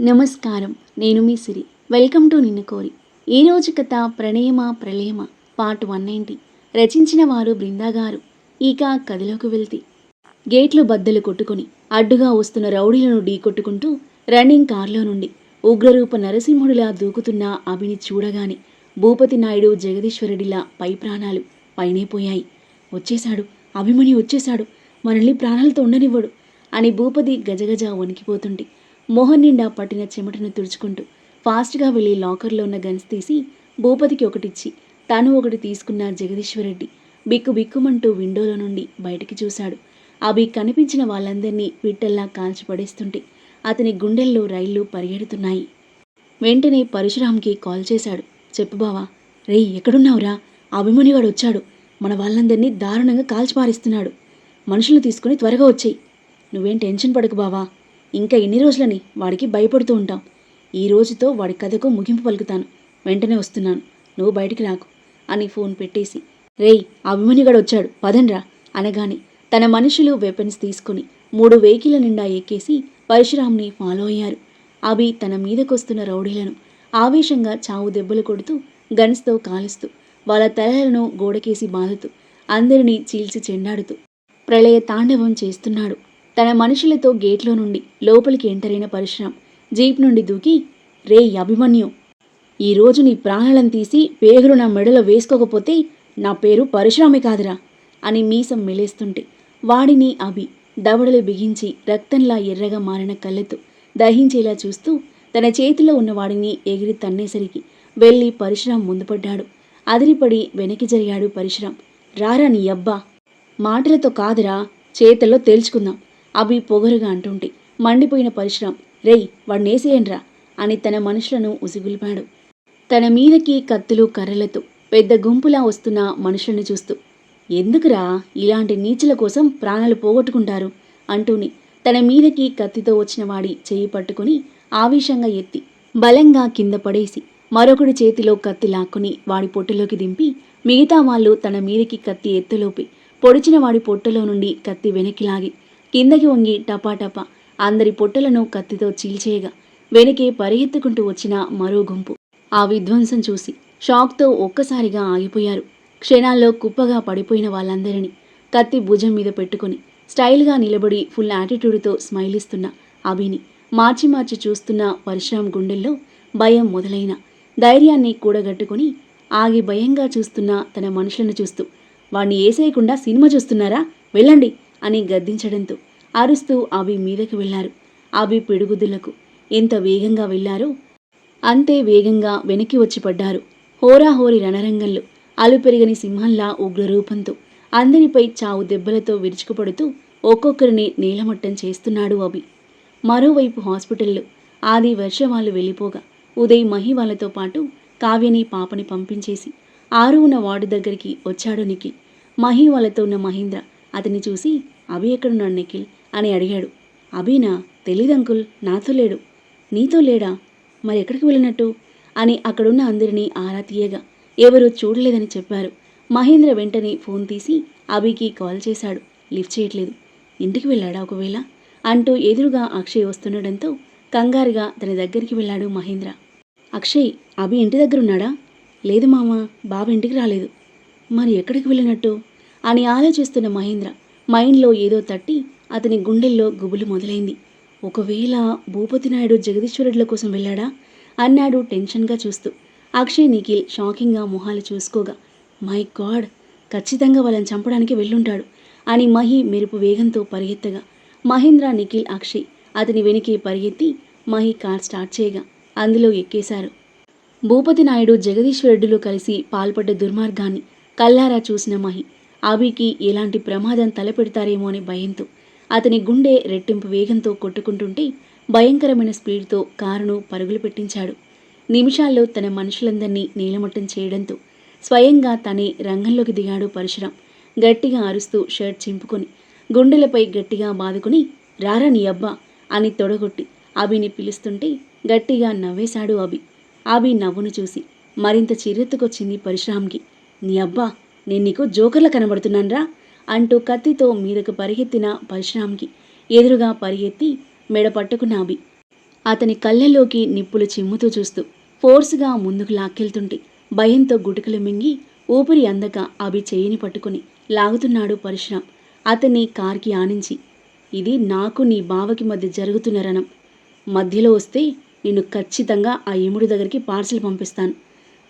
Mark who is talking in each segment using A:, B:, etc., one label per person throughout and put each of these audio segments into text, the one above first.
A: నమస్కారం. నేను మీ సిరి. Welcome to నిన్ను కోరి. ఈరోజు కథ ప్రణయమ ప్రళయమ పార్ట్ వన్ నైంటీ రచించిన వారు బృందాగారు ఇక కథలోకి వెళ్తే. గేట్లు బద్దలు కొట్టుకొని అడ్డుగా వస్తున్న రౌడీలను ఢీకొట్టుకుంటూ రన్నింగ్ కార్లో నుండి ఉగ్రరూప నరసింహుడిలా దూకుతున్న అభిని చూడగానే భూపతి నాయుడు జగదీశ్వరుడిలా పై ప్రాణాలు పైనే పోయాయి. వచ్చేశాడు. అభిమని వచ్చేశాడు. మనల్ని ప్రాణాలతో ఉండనివ్వడు అని భూపతి గజగజ వణికిపోతుంటే మోహన్ నిండా పట్టిన చెమటను తుడుచుకుంటూ ఫాస్ట్గా వెళ్ళి లాకర్లో ఉన్న గన్స్ తీసి భూపతికి ఒకటిచ్చి తాను ఒకటి తీసుకున్న జగదీశ్వరరెడ్డి బిక్కు బిక్కుమంటూ విండోలో నుండి బయటికి చూశాడు. అవి కనిపించిన వాళ్ళందరినీ విట్టల్లా కాల్చిపడేస్తుంటే అతని గుండెల్లో రైళ్ళు పరిగెడుతున్నాయి. వెంటనే పరశురామ్కి కాల్ చేశాడు. చెప్పు బావా రేయ్ ఎక్కడున్నావురా? అభిమన్యుగాడు వచ్చాడు. మన వాళ్ళందరినీ దారుణంగా కాల్చిపారిస్తున్నాడు మనుషులు తీసుకుని త్వరగా వచ్చేయి. నువ్వేం టెన్షన్ పడకు బావా. ఇంకా ఎన్ని రోజులని వాడికి భయపడుతూ ఉంటాం. ఈ రోజుతో వాడి కథకు ముగింపు పలుకుతాను. వెంటనే వస్తున్నాను. నువ్వు బయటికి రాకు. అని ఫోన్ పెట్టేసి రేయ్ అభిమన్యుగాడు వచ్చాడు. పదండ్రా అనగానే తన మనుషులు వెపన్స్ తీసుకుని మూడు వెహికల్ నిండా ఎక్కేసి పరశురామ్ని ఫాలో అయ్యారు. అవి తన మీదకొస్తున్న రౌడీలను ఆవేశంగా చావు దెబ్బలు కొడుతూ గన్స్తో కాలుస్తూ వాళ్ళ తలలను గోడకేసి బాదుతూ అందరినీ చీల్చి చెండాడుతూ ప్రళయ తాండవం చేస్తున్నాడు. తన మనుషులతో గేట్లో నుండి లోపలికి ఎంటరైన పరశురాం జీప్ నుండి దూకి రే అభిమన్యు ఈరోజు నీ ప్రాణాలను తీసి పేగులు నా మెడలో వేసుకోకపోతే నా పేరు పరశురామే కాదురా అని మీసం మెలేస్తుంటే వాడిని అభి దవడలు బిగించి రక్తంలా ఎర్రగా మారిన కళ్ళతో దహించేలా చూస్తూ తన చేతిలో ఉన్న వాడిని ఎగిరి తన్నేసరికి వెళ్ళి పరశురాం ముందుపడ్డాడు. అదిరిపడి వెనక్కి జరిగాడు పరశురాం రారా నీ అబ్బా? మాటలతో కాదురా చేతల్లో తేల్చుకుందాం. అభి పొగరుగా అంటుంటే మండిపోయిన పరిశ్రమ్ రేయ్ వాణ్ణేసేయండ్రా అని తన మనుషులను ఉసిగులిపాడు. తన మీదకి కత్తులు కర్రలతో పెద్ద గుంపులా వస్తున్న మనుషులను చూస్తూ ఎందుకురా ఇలాంటి నీచుల కోసం ప్రాణాలు పోగొట్టుకుంటారు? అంటూనే తన మీదకి కత్తితో వచ్చిన వాడి చేయి పట్టుకుని ఆవేశంగా ఎత్తి బలంగా కింద పడేసి మరొకడి చేతిలో కత్తి లాక్కుని వాడి పొట్టలోకి దింపి మిగతా వాళ్ళు తన మీదకి కత్తి ఎత్తులోపి పొడిచిన వాడి పొట్టలో నుండి కత్తి వెనక్కి లాగి కిందకి వంగి టపాటపా అందరి పొట్టలను కత్తితో చీల్చేయగా వెనకే పరిగెత్తుకుంటూ వచ్చిన మరో గుంపు. ఆ విధ్వంసం చూసి షాక్తో ఒక్కసారిగా ఆగిపోయారు. క్షణాల్లో కుప్పగా పడిపోయిన వాళ్ళందరినీ కత్తి భుజం మీద పెట్టుకుని స్టైల్గా నిలబడి ఫుల్ యాటిట్యూడ్తో స్మైల్ ఇస్తున్న అభిని మార్చి మార్చి చూస్తున్న పరశురాం గుండెల్లో భయం మొదలైన ధైర్యాన్ని కూడగట్టుకుని ఆగి భయంగా చూస్తున్న తన మనుషులను చూస్తూ వాణ్ణి ఏసేయకుండా సినిమా చూస్తున్నారా? వెళ్ళండి. అని గద్దించడంతో అరుస్తూ అభి మీదకి వెళ్ళారు అభి పిడుగుదులకు ఎంత వేగంగా వెళ్ళారో అంతే వేగంగా వెనక్కి వచ్చి పడ్డారు. హోరాహోరి రణరంగంలో అలుపెరగని సింహంలా ఉగ్రరూపంతో అందరిపై చావు దెబ్బలతో విరుచుకుపడుతూ ఒక్కొక్కరిని నీలమట్టం చేస్తున్నాడు అభి. మరోవైపు హాస్పిటల్లో ఆది వర్ష వాళ్ళు వెళ్ళిపోగా ఉదయ్ మహి వాళ్ళతో పాటు కావ్యని పాపని పంపించేసి ఆరు ఉన్న వార్డు దగ్గరికి వచ్చాడు నిఖిల్. మహి వాళ్ళతో ఉన్న మహేంద్ర అతన్ని చూసి అభి ఎక్కడున్నాడు నిఖిల్ అని అడిగాడు. అభినా తెలీదు అంకుల్ నాతో లేడు. నీతో లేడా? మరి ఎక్కడికి వెళ్ళినట్టు? అని అక్కడున్న అందరినీ ఆరా తీయగా ఎవరూ చూడలేదని చెప్పారు. మహేంద్ర వెంటనే ఫోన్ తీసి అభికి కాల్ చేశాడు. లిఫ్ట్ చేయట్లేదు. ఇంటికి వెళ్ళాడా ఒకవేళ? అంటూ ఎదురుగా అక్షయ్ వస్తుండడంతో కంగారుగా తన దగ్గరికి వెళ్ళాడు మహేంద్ర. అక్షయ్ అభి ఇంటి దగ్గర ఉన్నాడా? లేదు మామ బాబు ఇంటికి రాలేదు. మరి ఎక్కడికి వెళ్ళినట్టు? అని ఆలోచిస్తున్న మహేంద్ర మైండ్లో ఏదో తట్టి అతని గుండెల్లో గుబులు మొదలైంది. ఒకవేళ భూపతి నాయుడు జగదీశ్వరుడుల కోసం వెళ్ళాడా? అన్నాడు టెన్షన్గా చూస్తూ. అక్షయ్ నిఖిల్ షాకింగ్గా మొహాలు చూసుకోగా మై గాడ్ ఖచ్చితంగా వాళ్ళని చంపడానికి వెళ్ళుంటాడు అని మహి మెరుపు వేగంతో పరిగెత్తగా. మహేంద్ర నిఖిల్ అక్షయ్ అతని వెనకే పరిగెత్తి మహి కార్ స్టార్ట్ చేయగా అందులో ఎక్కేశారు. భూపతి నాయుడు జగదీశ్వరుడులు కలిసి పాల్పడ్డ దుర్మార్గాన్ని కల్లారా చూసిన మహి ఆబీకి ఎలాంటి ప్రమాదం తలపెడతారేమో అని భయంతో అతని గుండె రెట్టింపు వేగంతో కొట్టుకుంటుంటే భయంకరమైన స్పీడ్తో కారును పరుగులు పెట్టించాడు. నిమిషాల్లో తన మనుషులందరినీ నీలమట్టం చేయడంతో స్వయంగా తనే రంగంలోకి దిగాడు పరశురాం. గట్టిగా అరుస్తూ షర్ట్ చింపుకొని గుండెలపై గట్టిగా బాదుకుని రారా నీ అబ్బా అని తొడగొట్టి అభిని పిలుస్తుంటే గట్టిగా నవ్వేశాడు అభి. అభి నవ్వును చూసి మరింత చిరెత్తుకొచ్చింది పరశురాంకి. నీ అబ్బా నేను నీకు జోకర్లా కనబడుతున్నానరా అంటూ కత్తితో మీదకు పరిగెత్తిన పరశురామ్కి ఎదురుగా పరిగెత్తి మెడ పట్టుకున్న అభి. అతని కళ్ళల్లోకి నిప్పులు చిమ్ముతూ చూస్తూ ఫోర్స్గా ముందుకు లాక్కెళ్తుంటే భయంతో గుటుకలు మింగి ఊపిరి అందక అభి చేయిని పట్టుకుని లాగుతున్నాడు పరశురాం అతన్ని కార్కి ఆనించి ఇది నాకు నీ బావకి మధ్య జరుగుతున్న రణం. మధ్యలో వస్తే నేను ఖచ్చితంగా ఆ యముడి దగ్గరికి పార్సిల్ పంపిస్తాను.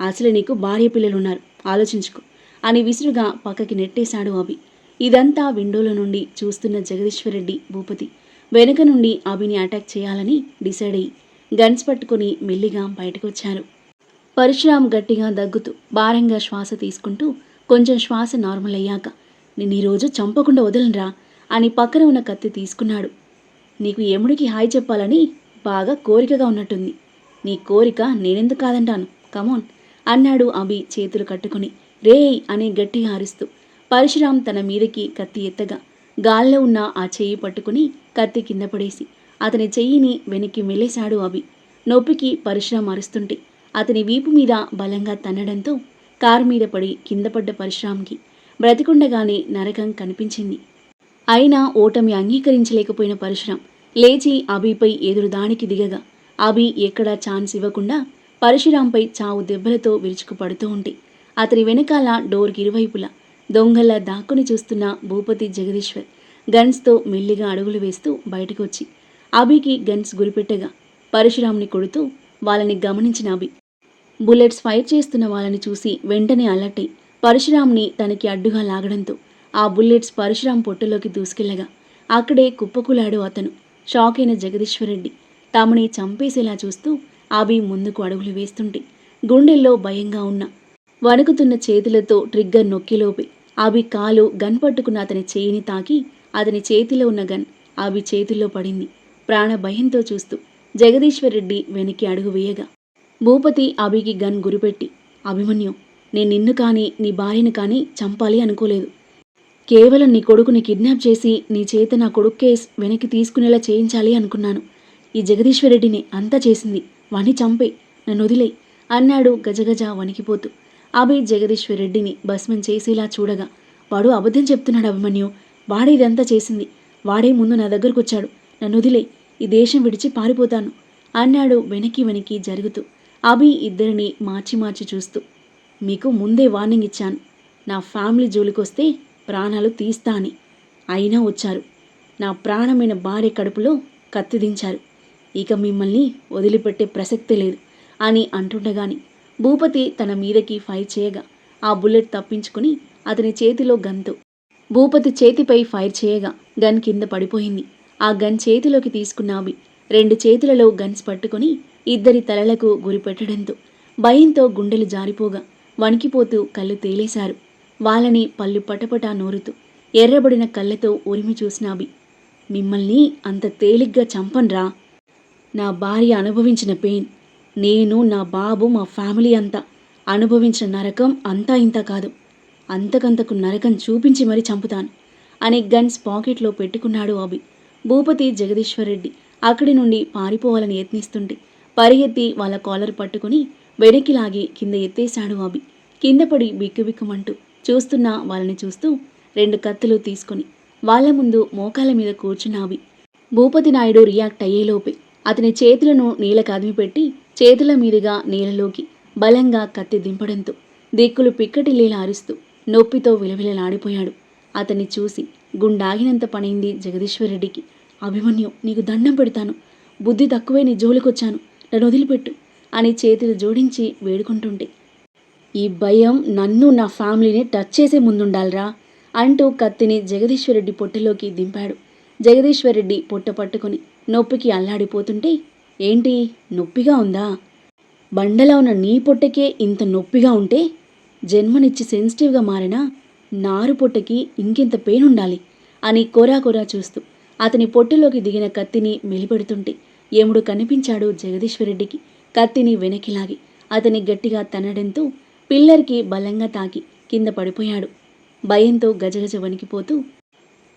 A: అసలు నీకు భార్య పిల్లలున్నారు. ఆలోచించుకో. అని విసురుగా పక్కకి నెట్టేశాడు అభి. ఇదంతా విండోలో నుండి చూస్తున్న జగదీశ్వరరెడ్డి భూపతి. వెనుక నుండి అభిని అటాక్ చేయాలని డిసైడ్ అయ్యి గన్స్ పట్టుకుని మెల్లిగా బయటకొచ్చారు. పరశురాం గట్టిగా దగ్గుతూ భారంగా శ్వాస తీసుకుంటూ కొంచెం శ్వాస నార్మల్ అయ్యాక నిన్ను ఈరోజు చంపకుండా వదలనరా అని పక్కన ఉన్న కత్తి తీసుకున్నాడు. నీకు యముడికి హాయ్ చెప్పాలని బాగా కోరికగా ఉన్నట్టుంది. నీ కోరిక నేనెందుకు కాదంటాను? కమోన్ అన్నాడు అభి చేతులు కట్టుకుని. రేయ్ అని గట్టి అరుస్తూ పరశురాం తన మీదకి కత్తి ఎత్తగా గాల్లో ఉన్న ఆ చెయ్యి పట్టుకుని కత్తి కింద పడేసి అతని చెయ్యిని వెనక్కి మెలేశాడు అభి. నొప్పికి పరశురాం అరుస్తుంటే అతని వీపు మీద బలంగా తన్నడంతో కారు మీద పడి కింద పడ్డ పరశురాంకి బ్రతికుండగానే నరకం కనిపించింది. అయినా ఓటమి అంగీకరించలేకపోయిన పరశురాం లేచి అభిపై ఎదురుదానికి దిగగా అభి ఎక్కడా ఛాన్స్ ఇవ్వకుండా పరశురాంపై చావు దెబ్బలతో విరుచుకు పడుతూ ఉంటే అతని వెనకాల డోర్కి ఇరువైపులా దొంగల దాక్కుని చూస్తున్న భూపతి జగదీశ్వర్ గన్స్తో మెల్లిగా అడుగులు వేస్తూ బయటకు వచ్చి అభికి గన్స్ గురిపెట్టగా పరశురాంని కొడుతూ వాళ్ళని గమనించిన అభి. బుల్లెట్స్ ఫైర్ చేస్తున్న వాళ్ళని చూసి వెంటనే అలర్ట్ పరశురామ్ని పరశురాంని తనకి అడ్డుగా లాగడంతో ఆ బుల్లెట్స్ పరశురాం పొట్టలోకి దూసుకెళ్ళగా అక్కడే కుప్పకులాడు అతను. షాక్ అయిన జగదీశ్వరరెడ్డి తమని చంపేసేలా చూస్తూ అభి ముందుకు అడుగులు వేస్తుంటే గుండెల్లో భయంగా ఉన్న వణుకుతున్న చేతులతో ట్రిగ్గర్ నొక్కిలోపి అభి కాలు గన్ పట్టుకున్న అతని చేయిని తాకి అతని చేతిలో ఉన్న గన్ అభి చేతిలో పడింది. ప్రాణ భయంతో చూస్తూ జగదీశ్వరరెడ్డి వెనక్కి అడుగు వేయగా భూపతి అభికి గన్ గురిపెట్టి. అభిమన్యు నేను నిన్ను కానీ నీ భార్యను కానీ చంపాలి అనుకోలేదు. కేవలం నీ కొడుకుని కిడ్నాప్ చేసి నీ చేత నా కొడుకు కేస్ వెనక్కి తీసుకునేలా చేయించాలి అనుకున్నాను. ఈ జగదీశ్వరరెడ్డిని అంతా చేసింది. వాణ్ణి చంపే నన్ను వదిలే అన్నాడు గజగజ వణికిపోతూ. అభి జగదీశ్వరరెడ్డిని భస్మం చేసేలా చూడగా వాడు అబద్ధం చెప్తున్నాడు అభిమన్యు. వాడే ఇదంతా చేసింది. వాడే ముందు నా దగ్గరకు వచ్చాడు. నన్ను వదిలే. ఈ దేశం విడిచి పారిపోతాను. అన్నాడు వెనక్కి వెనక్కి జరుగుతూ. అభి ఇద్దరిని మార్చి మార్చి చూస్తూ మీకు ముందే వార్నింగ్ ఇచ్చాను. నా ఫ్యామిలీ జోలికొస్తే ప్రాణాలు తీస్తా అని. అయినా వచ్చారు. నా ప్రాణమైన భార్య కడుపులో కత్తి దించారు. ఇక మిమ్మల్ని వదిలిపెట్టే ప్రసక్తే లేదు అని అంటుండగాని భూపతి తన మీదకి ఫైర్ చేయగా ఆ బుల్లెట్ తప్పించుకుని అతని చేతిలో గన్తో భూపతి చేతిపై ఫైర్ చేయగా గన్ కింద పడిపోయింది. ఆ గన్ చేతిలోకి తీసుకున్న అభి రెండు చేతులలో గన్స్ పట్టుకొని ఇద్దరి తలలకు గురిపెట్టడంతో భయంతో గుండెలు జారిపోగా వణికిపోతూ కళ్ళు తేలేశారు. వాళ్ళని పళ్ళు పటపటా నోరుతూ ఎర్రబడిన కళ్ళతో ఉరిమి చూసిన అభి మిమ్మల్ని అంత తేలిగ్గా చంపన్రా. నా భార్య అనుభవించిన పెయిన్. నేను నా బాబు మా ఫ్యామిలీ అంతా అనుభవించిన నరకం అంతా ఇంత కాదు. అంతకంతకు నరకం చూపించి మరీ చంపుతాను అని గన్స్ పాకెట్లో పెట్టుకున్నాడు అభి భూపతి జగదీశ్వరరెడ్డి అక్కడి నుండి పారిపోవాలని యత్నిస్తుంటే పరిగెత్తి వాళ్ళ కాలర్ పట్టుకుని వెనక్కి లాగి కింద ఎత్తేశాడు అభి కింద పడి బిక్కుబిక్కుమంటూ చూస్తున్న వాళ్ళని చూస్తూ రెండు కత్తులు తీసుకుని వాళ్ళ ముందు మోకాల మీద కూర్చున్న అభి భూపతి నాయుడు రియాక్ట్ అయ్యేలోపే అతని చేతులను నేలకు అదిమిపెట్టి చేతుల మీదుగా నేలలోకి బలంగా కత్తి దింపడంతో దిక్కులు పిక్కటిల్లేలా అరుస్తూ నొప్పితో విలవిలలాడిపోయాడు. అతన్ని చూసి గుండాగినంత పనైంది జగదీశ్వరరెడ్డికి. అభిమన్యు నీకు దండం పెడతాను. బుద్ధి తక్కువే నీ జోలికొచ్చాను. నన్ను వదిలిపెట్టు అని చేతులు జోడించి వేడుకుంటుంటే ఈ భయం నన్ను నా ఫ్యామిలీని టచ్ చేసే ముందుండాలిరా అంటూ కత్తిని జగదీశ్వరరెడ్డి పొట్టలోకి దింపాడు. జగదీశ్వరరెడ్డి పొట్ట పట్టుకొని నొప్పికి అల్లాడిపోతుంటే ఏంటి నొప్పిగా ఉందా? బండలో ఉన్న నీ పొట్టకే ఇంత నొప్పిగా ఉంటే జన్మనిచ్చి సెన్సిటివ్గా మారిన నారు పొట్టకి ఇంకెంత పెయిన్ ఉండాలి అని కోరా కోరా చూస్తూ అతని పొట్టులోకి దిగిన కత్తిని మెలిపెడుతుంటే ఏముడు కనిపించాడు జగదీశ్వరరెడ్డికి. కత్తిని వెనకిలాగి అతని గట్టిగా తన్నడంతో పిల్లర్కి బలంగా తాకి కింద పడిపోయాడు. భయంతో గజగజ వణికిపోతూ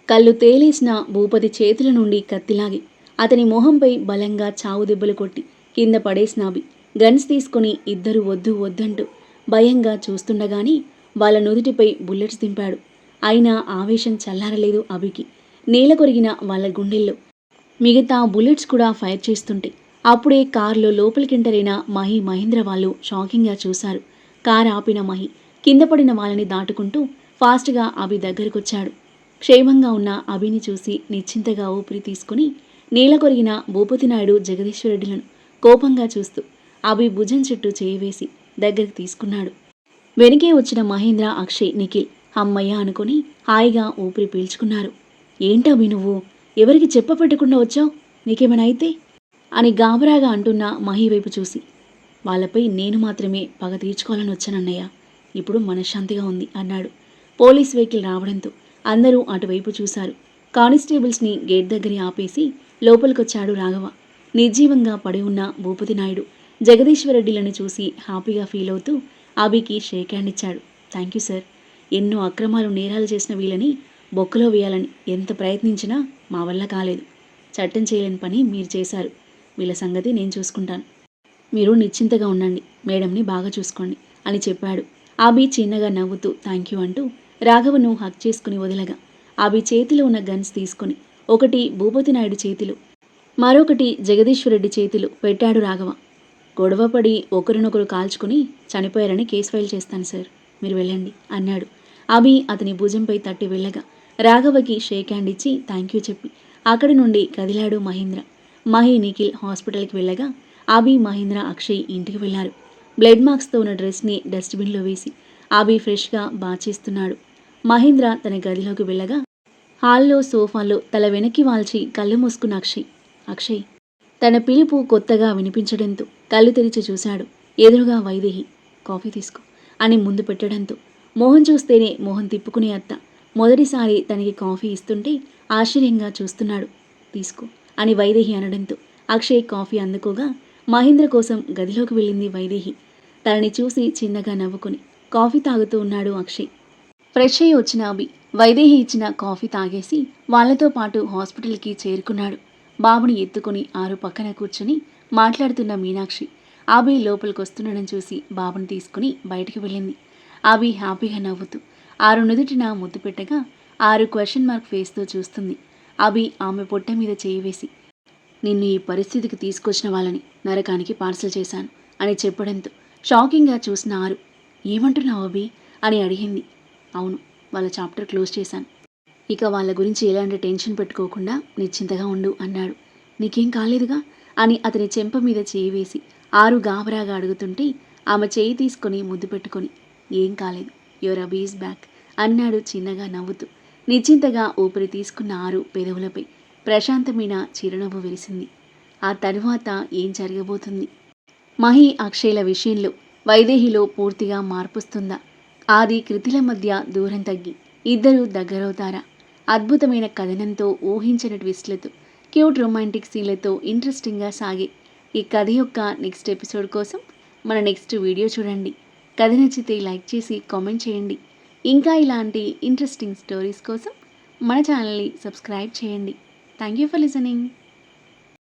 A: కళ్ళు తేలేసిన భూపతి చేతుల నుండి కత్తిలాగి అతని మొహంపై బలంగా చావు దెబ్బలు కొట్టి కింద పడేసినాబి గన్స్ తీసుకుని ఇద్దరు వద్దు వద్దంటూ భయంగా చూస్తుండగాని వాళ్ళ నుదుటిపై బుల్లెట్స్ దింపాడు. అయినా ఆవేశం చల్లారలేదు అభికి. నేల కొరిగిన వాళ్ళ గుండెల్లో మిగతా బుల్లెట్స్ కూడా ఫైర్ చేస్తుంటే అప్పుడే కారులో లోపలికింటరైన మహి మహేంద్ర వాళ్ళు షాకింగ్గా చూశారు. కారు ఆపిన మహి కింద పడిన వాళ్ళని దాటుకుంటూ ఫాస్ట్గా అభి దగ్గరకొచ్చాడు. క్షేమంగా ఉన్న అభిని చూసి నిశ్చింతగా ఊపిరి తీసుకుని నేల భూపతినాయుడు భూపతి నాయుడు జగదీశ్వరెడ్డిలను కోపంగా చూస్తూ అభి భుజం చుట్టూ చేయివేసి దగ్గరికి తీసుకున్నాడు. వెనకే వచ్చిన మహేంద్ర అక్షయ్ నిఖిల్ అమ్మయ్య అనుకుని హాయిగా ఊపిరి పీల్చుకున్నారు. ఏంటవి నువ్వు? ఎవరికి చెప్పపెట్టకుండా వచ్చావు? నీకేమైనా అయితే? అని గాబరాగా అంటున్న మహి వైపు చూసి వాళ్ళపై నేను మాత్రమే పగ తీర్చుకోవాలని వచ్చానన్నయ్య. ఇప్పుడు మనశ్శాంతిగా ఉంది అన్నాడు. పోలీస్ వెహికల్ రావడంతో అందరూ అటువైపు చూశారు. కానిస్టేబుల్స్ని గేట్ దగ్గర ఆపేసి లోపలికొచ్చాడు రాఘవ. నిర్జీవంగా పడి ఉన్న భూపతి నాయుడు జగదీశ్వరరెడ్డిలను చూసి హ్యాపీగా ఫీల్ అవుతూ అభికి షేక్ హ్యాండ్ ఇచ్చాడు. Thank you sir. ఎన్నో అక్రమాలు నేరాలు చేసిన వీళ్ళని బొక్కలో వేయాలని ఎంత ప్రయత్నించినా మా వల్ల కాలేదు. చట్టం చేయలేని పని మీరు చేశారు. వీళ్ళ సంగతి నేను చూసుకుంటాను. మీరు నిశ్చింతగా ఉండండి. మేడంని బాగా చూసుకోండి అని చెప్పాడు. ఆబి చిన్నగా నవ్వుతూ థ్యాంక్ యూ అంటూ రాఘవను హక్ చేసుకుని వదలగా. ఆబి చేతిలో ఉన్న గన్స్ తీసుకొని ఒకటి భూపతినాయుడు చేతిలో మరొకటి జగదీశ్వరెడ్డి చేతిలో పెట్టాడు రాఘవ. గొడవపడి ఒకరినొకరు కాల్చుకుని చనిపోయారని కేసు ఫైల్ చేస్తాను సార్ మీరు వెళ్ళండి అన్నాడు. అభి అతని భుజంపై తట్టి వెళ్ళగా రాఘవకి షేక్ హ్యాండ్ ఇచ్చి థ్యాంక్ యూ చెప్పి అక్కడి నుండి కదిలాడు మహేంద్ర. మహి నిఖిల్ హాస్పిటల్కి వెళ్ళగా అభి మహేంద్ర అక్షయ్ ఇంటికి వెళ్ళారు. బ్లడ్ మార్క్స్తో ఉన్న డ్రెస్ని డస్ట్బిన్లో వేసి అభి ఫ్రెష్గా బాచేస్తున్నాడు మహేంద్ర తన గదిలోకి వెళ్ళగా హాల్లో సోఫాలో తల వెనక్కి వాల్చి కళ్ళు మూసుకున్న అక్షయ్. అక్షయ్ తన పిలుపు కొత్తగా వినిపించడంతో కళ్ళు తెరిచి చూశాడు. ఎదురుగా వైదేహి కాఫీ తీసుకో అని ముందు పెట్టడంతో మోహన్ చూస్తేనే మోహన్ తిప్పుకునే అత్త మొదటిసారి తనకి కాఫీ ఇస్తుంటే ఆశ్చర్యంగా చూస్తున్నాడు. తీసుకో అని వైదేహి అనడంతో అక్షయ్ కాఫీ అందుకోగా మహేంద్ర కోసం గదిలోకి వెళ్ళింది వైదేహి. తనని చూసి చిన్నగా నవ్వుకుని కాఫీ తాగుతూ ఉన్నాడు అక్షయ్. ఫ్రెష్ అయ్యి వచ్చిన అభి వైదేహి ఇచ్చిన కాఫీ తాగేసి వాళ్ళతో పాటు హాస్పిటల్కి చేరుకున్నాడు. బాబుని ఎత్తుకుని ఆరు పక్కన కూర్చుని మాట్లాడుతున్న మీనాక్షి ఆబీ లోపలికి వస్తుండడం చూసి బాబుని తీసుకుని బయటికి వెళ్ళింది. ఆబీ హ్యాపీగా నవ్వుతూ ఆరు నుదుటిన ముద్దు పెట్టగా ఆరు క్వశ్చన్ మార్క్ ఫేస్తో చూస్తుంది. అభి ఆమె పొట్ట మీద చేయి వేసి నిన్ను ఈ పరిస్థితికి తీసుకొచ్చిన వాళ్ళని నరకానికి పార్సల్ చేశాను అని చెప్పడంతో షాకింగ్గా చూసిన ఆరు ఏమంటున్నావు అభి అని అడిగింది. అవును వాళ్ళ చాప్టర్ క్లోజ్ చేశాను. ఇక వాళ్ళ గురించి ఎలాంటి టెన్షన్ పెట్టుకోకుండా నిశ్చింతగా ఉండు అన్నాడు. నీకేం కాలేదుగా? అని అతని చెంప మీద చేయి వేసి ఆరు గాబరాగా అడుగుతుంటే ఆమె చేయి తీసుకొని ముద్దు పెట్టుకొని ఏం కాలేదు యువర్ అబీస్ బ్యాక్ అన్నాడు చిన్నగా నవ్వుతూ. నిశ్చింతగా ఊపిరి తీసుకున్న ఆరు పెదవులపై ప్రశాంతమైన చిరునవ్వు వెలిసింది ఆ తరువాత ఏం జరగబోతుంది? మహి అక్షయ్ల విషయంలో వైదేహిలో పూర్తిగా మార్పుస్తుందా? ఆది కృతిల మధ్య దూరం తగ్గి ఇద్దరు దగ్గరవుతారా? అద్భుతమైన కథనంతో ఊహించని ట్విస్ట్లతో క్యూట్ రొమాంటిక్ సీన్లతో ఇంట్రెస్టింగ్గా సాగే ఈ కథ యొక్క నెక్స్ట్ ఎపిసోడ్ కోసం మన నెక్స్ట్ వీడియో చూడండి. కథ నచ్చితే లైక్ చేసి కామెంట్ చేయండి. ఇంకా ఇలాంటి ఇంట్రెస్టింగ్ స్టోరీస్ కోసం మన ఛానల్ని సబ్స్క్రైబ్ చేయండి. Thank you for listening